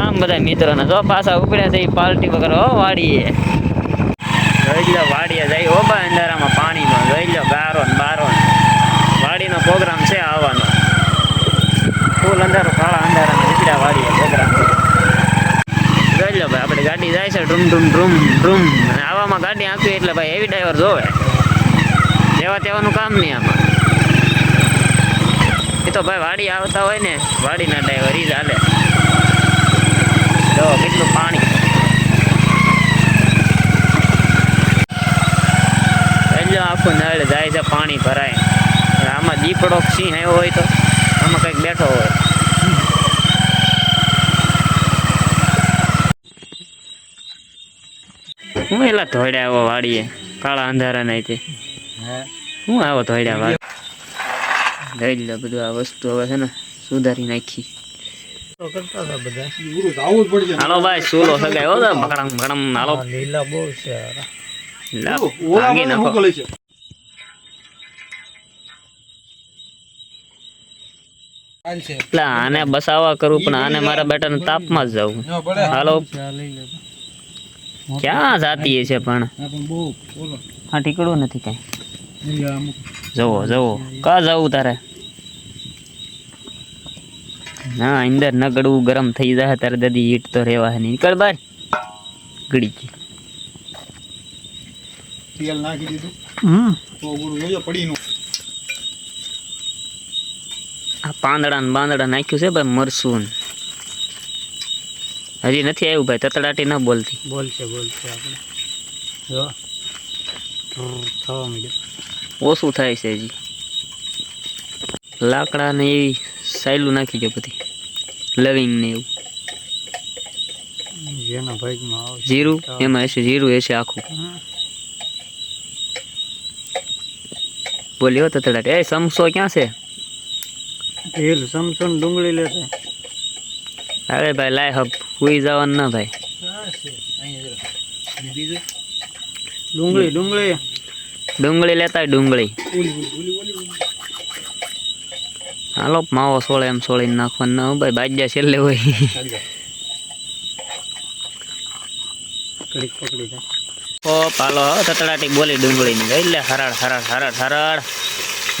બધા મિત્રોને. જો પાછા ઉપડ્યા છે પાલટી વગર, હો, વાડીએ. જોઈ લો વાડીએ જઈ ઓબા અંધારામાં પાણીમાં. જોઈ લો ગારો ને બારો વાડીનો પ્રોગ્રામ છે આવવાનો. ફૂલ અંધારો, કાળા અંધારામાં નીકળ્યા વાડીએ પ્રોગ્રામ. જોઈ લો ભાઈ, આપણે ગાડી જાય છે, ડ્રુમ ડ્રુમ ડ્રુમ ડ્રુમ. અને આવામાં ગાડી આંકવી એટલે ભાઈ હેવી ડ્રાઈવર જોવે. જેવા તેવાનું કામ નહીં આમાં. એ તો ભાઈ વાડી આવતા હોય ને, વાડીના ડ્રાઈવર એ જ હાલે. જો કેટલું પાણી? એટલે આખું નળ જાય છે પાણી ભરાય. આમાં દીપડો સિંહ આવ્યો હોય તો આમાં કંઈક બેઠો હોય. હું એલા ધોડ્યા આવો વાડીએ કાળા અંધારા નહીં હું? આવો ધોડ્યા વાડી લઈ લો બધું આ વસ્તુ હવે છે ને સુધારી નાખી. કરતા હતા બધા. આવું જ પડશે હાલો ભાઈ સુલો સગાયો તો ભકડમ ભકડમ હાલો. લીલા બહુ છે. યાર. લા, ઓલા ભાગી નાખો. એટલે આને બસાવા કરું પણ આને મારા બેટાને તાપમાં જ જવું હાલો. ક્યાં જાતી છે પણ? હા પણ બહુ ટીકડું નથી કઈ. જવો જવો કા જવું તારે? ના અંદર નગડવું ગરમ થઈ જાય તારે દાદી ઈટ તો રહેવા નહીં. નીકળ બાર. ગળી ગઈ. તેલ નાખી દીધું. હમ. તો પડી નું આ પાંદડા ને બાંદડા નાખ્યું છે ભાઈ મરસું હજી નથી આવ્યું ભાઈ તતડાટી ન બોલતી. બોલશે બોલશે આપણે. જો. થવા માંડ્યું. ઓછું થાય છે હજી. લાકડા ને એવી સાયલું નાખી દો બધી. લવિંગ ને એવું જેના ભાગમાં આવશે જીરું એમાં હશે જીરું હશે આખું. હમ. બોલ્યો તતડાટી એ સમસો ક્યાં છે? તેલ સમસમ ડુંગળી લેતા અરે ભાઈ લાય હબ હુઈ જવાનું ના ભાઈ. બીજું ડુંગળી ડુંગળી. ડુંગળી લેતા આય, ડુંગળી. ઓલી ઓલી ઓલી ઓલી હાલો માવો સોળે એમ સોળીને નાખવાનું. ના ભાઈ બાજ્યા છેલ્લે હોય. ઓ પાલો તતડાટી બોલી ડુંગળીની. ગઈ લે હરાડ હરાડ હરાડ હરાડ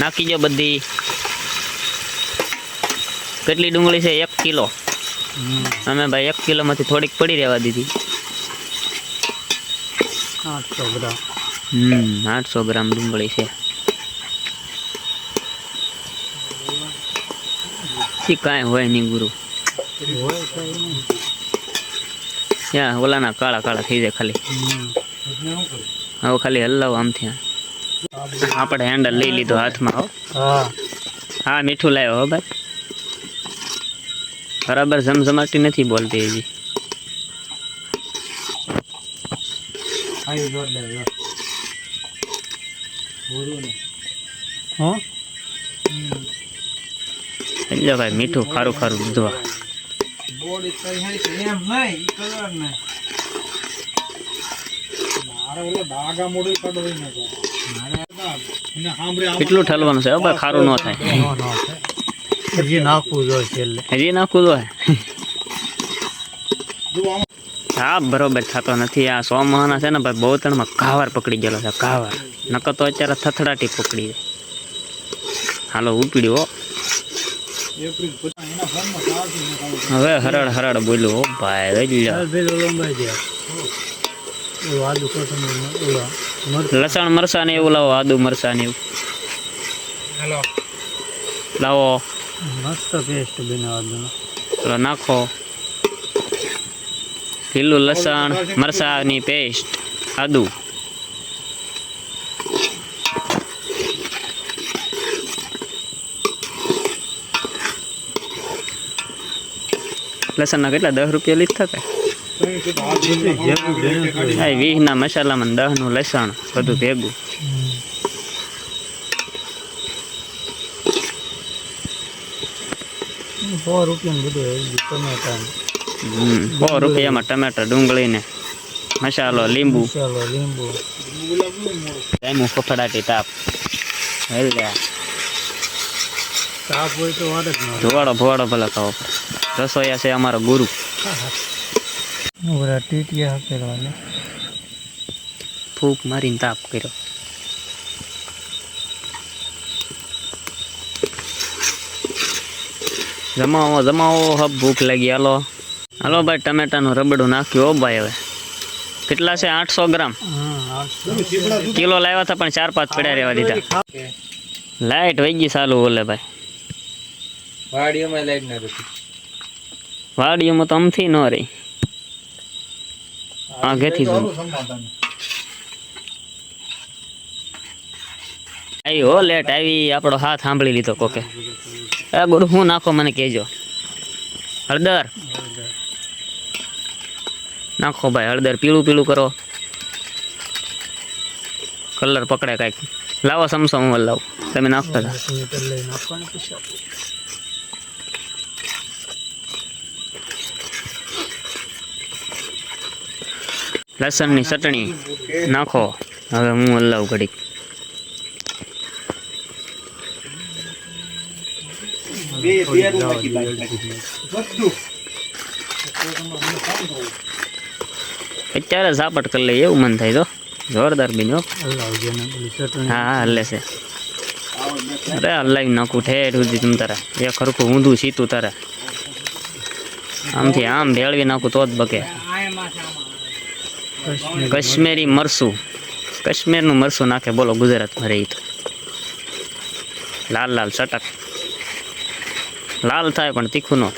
નાખી દો બધી. કેટલી ડુંગળી છે? એક કિલો. અમે ભાઈ એક કિલોમાંથી થોડીક પડી રહેવા દીધી. આઠસો ગ્રામ. હમ આઠસો ગ્રામ ડુંગળી છે. ઈ કાંઈ હોય નહીં ગુરુ. ત્યાં ઓલાના કાળા કાળા થઈ જાય ખાલી. હવે ખાલી હલાવો આમ ત્યાં આપણે હેન્ડલ લઈ લીધો હાથમાં હો. હા હા મીઠું લાવ્યો હો ભાઈ બરાબર ઝમઝમાટી નથી બોલતી હજી. હા? સમજો ભાઈ મીઠું ખારું ખારું દીધું આ. બોડી કઈ હઈ છે એમ નહીં ઈ કલર ને. મારે ઓલો ડાગા મોડલ કાઢો હોય ને તો મારે એને સાંભળે આમ કેટલું ઠલવાનું છે હો ભાઈ ખારું ન થાય. હજી નાખવું જોઈએ છેલ્લે. હજી નાખવું જોઈએ? હા બરોબર થતો નથી. આ સો મહાના છે ને ભાઈ બહુ માં કાવાર પકડી ગયેલો છે કાવાર. નકર તો અત્યારે થથડાટી પકડી હાલો ઉપડ્યો હો. એપ્રિલ પછી એના ફોનમાં ચાર્જ ન કાઢો હવે હરડ હરડ બોલ્યો ભાઈ લસણ મરસા ને એવું લાવો આદુ મરસા ને એવું. લાવો. મસ્ત પેસ્ટ બનાવવાનો ચલો નાખો. લીલું લસણ મરસાની પેસ્ટ આદુ. લસણના કેટલા દસ રૂપિયા લીધ થતા વીસના મસાલામાં દસનું લસણ બધું ભેગું. સો રૂપિયાનું બધું ટમેટા સો રૂપિયામાં ટમેટર ડુંગળી ને મસાલો લીંબુ. ચાલો લીંબુ. ફફડાટી તાપ. હેલે તાપ હોય તો વાત જ ન ધોવાડો ભોવાડો ભલા ખાવો. રસોઈયા છે અમારો ગુરુ. ઓરા ટીટિયા હાકેલા ને ફૂંક મારીને તાપ કર્યો. જમાવો જમાવો હબ ભૂખ લાગી. હાલો. હાલો ભાઈ ટમેટાનું રબડું નાખ્યું ઓ ભાઈ હવે. કેટલા છે? આઠસો ગ્રામ. કિલો લાવ્યા હતા પણ ચાર પાંચ પડ્યા રહેવા દીધા. લાઈટ વહી ગઈ ચાલુ બોલે ભાઈ. વાડીઓમાં લાઈટ ના રહેતી વાડીઓમાં તો અમથી ન રહી. આગેથી જ આવી હો લેટ આવી આપણો હાથ સાંભળી લીધો કોકે. એ ગુરુ હું નાખો મને કહેજો. હળદર. નાખો ભાઈ હળદર પીળું પીળું કરો. કલર પકડે કાંઈક. લાવો સમસો હું લાવું. તમે નાખતા હતા લસણની ચટણી નાખો. હવે હું અલ્લાવ ઘડીક. અત્યારે ઝાપટ કરી લઈએ એવું મન થાય તો. જોરદાર બીજો હો. હા હા હલે છે. અરે હલાવી નાખું ઠેર સુધી તમ તારે. એક ખરખું ઊંધું સીતું તારે. આમથી આમ ભેળવી નાખું તો જ બકે. કાશ્મીરી કાશ્મીરી મરસું. કશ્મીરનું મરસું નાખે બોલો ગુજરાતમાં રહી તો. લાલ લાલ ચટક. લાલ થાય પણ તીખું નો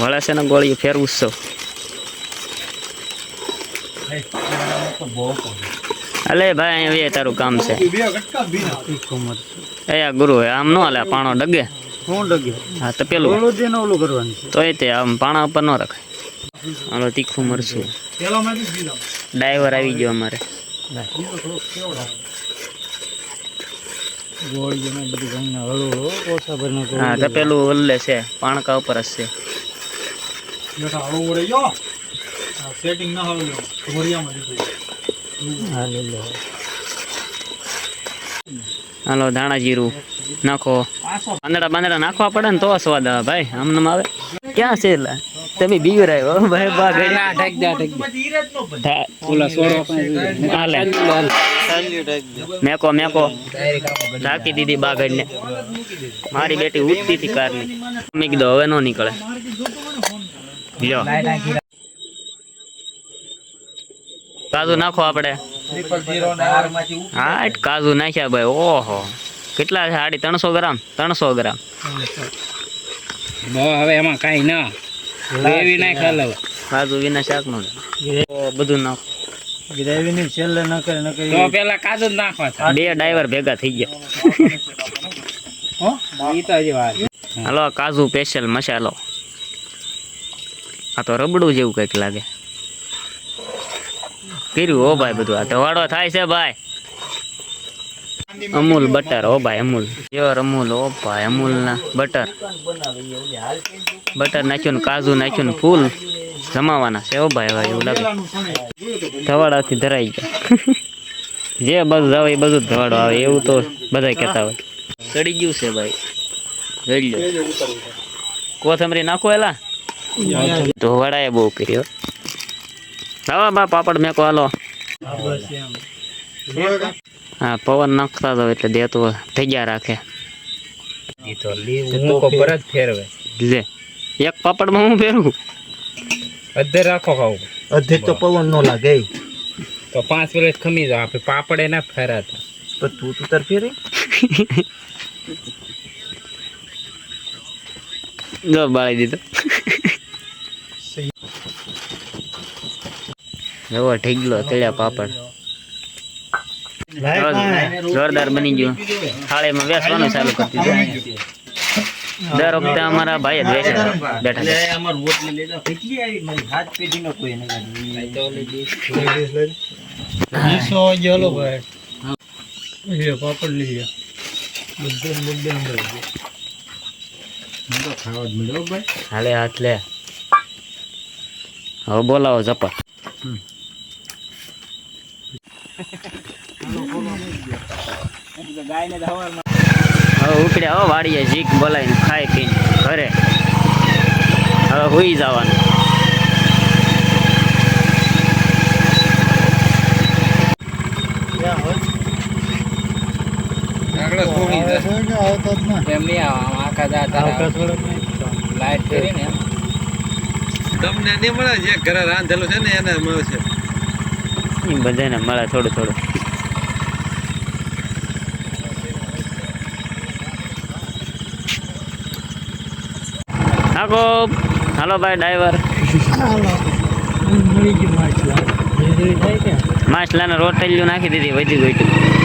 વળે છે ને ગોળી ફેરવું છો. અલે ભાઈ અહીંયા તારું કામ છે. એ ગુરુ આમ નો હાલે પાણો ડગે. શું ડગ્યો હા તો પેલું. ઓલું જે ઓલું કરવાનું છે. એ તે આમ પાણા ઉપર ન રખાય. આલો તીખું મરશું ડાઈવર આવી ગયો અમારે. હા. તો પેલું ઓલે છે પાણકા ઉપર જ છે. સેટિંગ ના હવે ઘોડિયામાં દીધું હા લઈ લો હાલો ધાણા જીરું. નાખો. પાંદડા બાંદડા નાખવા પડે ને તો સ્વાદ આવે. ભાઈ આમ આવે. ક્યાં છે એટલે? તમે બીવર આવ્યો ભાઈ બા ઘડી ઓલા સોડા હાલે મેકો મેકો. ઢાંકી દીધી બા ઘડીને મારી બેટી ઉઠતી હતી કારની. મેં કીધું હવે નો નીકળે. લ્યો. કાજુ નાખો આપણે. હા કાજુ નાખ્યા ભાઈ. ઓહો. કેટલા છે? સાડી ત્રણસો ગ્રામ ત્રણસો ગ્રામ. હવે એમાં કાંઈ ના. ગ્રેવી ના હવે. કાજુ વિના શાકનું બધું નાખો. ગ્રેવી ની છેલ્લે ન કરે ન તો કરે પેલા કાજુ નાખવા બે ડ્રાઈવર ભેગા થઈ ગયા. ઈ તો હજી વાર. હાલો કાજુ સ્પેશિયલ મસાલો. આ તો રબડું જેવું કંઈક લાગે. કર્યું હો ભાઈ બધું. આ તો વાળો થાય છે ભાઈ. અમૂલ બટર, ઓ ભાઈ, અમૂલ. પ્યોર અમૂલ, ઓ ભાઈ અમૂલ ના બટર. બટર નાખ્યું ને કાજુ નાખ્યું ફૂલ જમાવાના છે, ઓ ભાઈ ભાઈ, એવું લાગે. ધવાડાથી ધરાઈ ગયા. જે બધું આવે એ બધું ધવાડો આવે, એવું તો બધા કહેતા હોય. ચડી ગયું છે ભાઈ. જોઈ કોથમરી નાખો એલા. ધોવાડાએ બહુ કર્યો. હા બા પાપડ મેકો, હાલો. હા પવન નાખતા તો એટલે દેતો ભેગ્યા રાખે. લે એક પાપડમાં હું ફેરવું? અધે રાખો ખાવું. અધે તો પવન નો લાગે. તો પાંચ વર્ષ ખમી જાવ આપણે પાપડે ના ફેરાતા. તો તું તું તાર ફેરે? જો બાળી દીધો. એવો ઢીગલો તળ્યા પાપડ. જોરદાર બની ગયું. થાળીમાં વેસવાનું ચાલુ કરતી દર વખતે અમારા ભાઈ જ વેચે બેઠા પાપડ લઈ બધે. હાલે હાથ લે. હવે બોલાવો જપા હવે ઉપડ્યા હો વાડીએ જીક બોલાવીને ખાઈ પીને ઘરે. હવે હુઈ જવાનું. તમને નહીં મળે જે ઘરે રાંધેલું છે ને એને મળે છે એ બધાને મળે થોડું થોડું. હાકો હાલો ભાઈ ડ્રાઈવર ગયું માછલાને રોટલીઓ નાખી દીધી વધી ગઈ